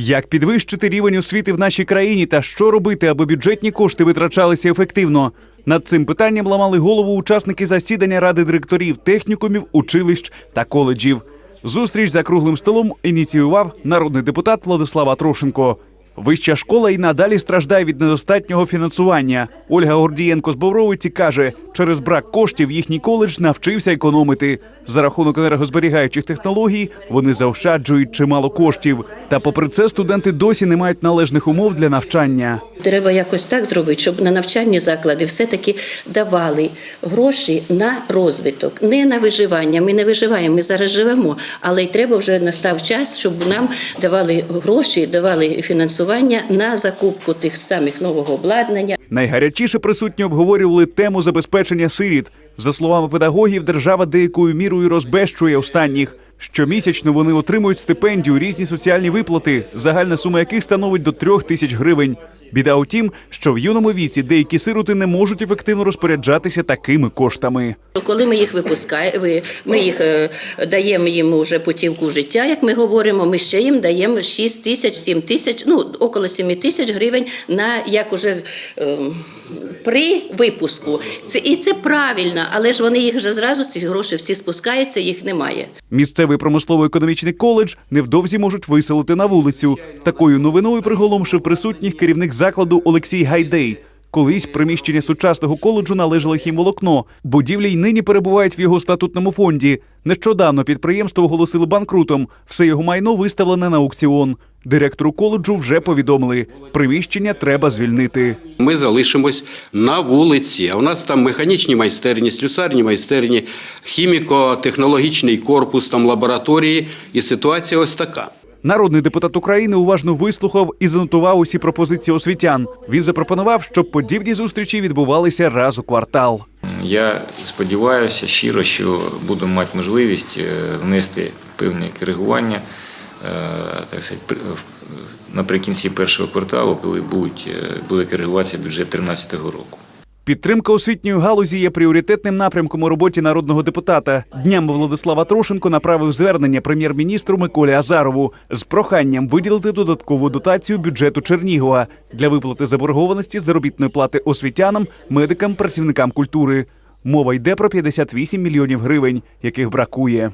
Як підвищити рівень освіти в нашій країні та що робити, аби бюджетні кошти витрачалися ефективно? Над цим питанням ламали голову учасники засідання ради директорів технікумів, училищ та коледжів. Зустріч за круглим столом ініціював народний депутат Владислав Атрошенко. Вища школа і надалі страждає від недостатнього фінансування. Ольга Гордієнко з Бобровиці каже, через брак коштів їхній коледж навчився економити. За рахунок енергозберігаючих технологій вони заощаджують чимало коштів. Та попри це студенти досі не мають належних умов для навчання. Треба якось так зробити, щоб на навчальні заклади все-таки давали гроші на розвиток, не на виживання. Ми не виживаємо, ми зараз живемо, але й треба вже настав час, щоб нам давали гроші, давали фінансування на закупку тих самих нового обладнання. Найгарячіше присутні обговорювали тему забезпечення сиріт. За словами педагогів, держава деякою мірою розбещує останніх. Щомісячно вони отримують стипендію, різні соціальні виплати, загальна сума яких становить до трьох тисяч гривень. Біда у тім, що в юному віці деякі сироти не можуть ефективно розпоряджатися такими коштами. Коли ми їх випускаємо, ми їх е, даємо їм вже путівку життя, як ми говоримо, ми ще їм даємо 6 тисяч, 7 тисяч, ну около 7 тисяч гривень на як уже е, при випуску. Це і це правильно, але ж вони їх вже зразу ці гроші всі спускаються, їх немає. Місцевий промислово-економічний коледж невдовзі можуть виселити на вулицю. Такою новиною приголомшив присутніх керівник закладу Олексій Гайдей. Колись приміщення сучасного коледжу належало хімволокно. Будівлі й нині перебувають в його статутному фонді. Нещодавно підприємство оголосили банкрутом. Все його майно виставлене на аукціон. Директору коледжу вже повідомили, приміщення треба звільнити. Ми залишимось на вулиці. А у нас там механічні майстерні, слюсарні майстерні, хіміко-технологічний корпус, там лабораторії. І ситуація ось така. Народний депутат України уважно вислухав і занотував усі пропозиції освітян. Він запропонував, щоб подібні зустрічі відбувалися раз у квартал. Я сподіваюся щиро, що будемо мати можливість е, внести певні коригування е, так сказати, наприкінці першого кварталу, коли будуть, е, буде коригуватися бюджет 2013 року. Підтримка освітньої галузі є пріоритетним напрямком у роботі народного депутата. Днями Владислава Трошенко направив звернення прем'єр-міністру Миколі Азарову з проханням виділити додаткову дотацію бюджету Чернігова для виплати заборгованості заробітної плати освітянам, медикам, працівникам культури. Мова йде про 58 мільйонів гривень, яких бракує.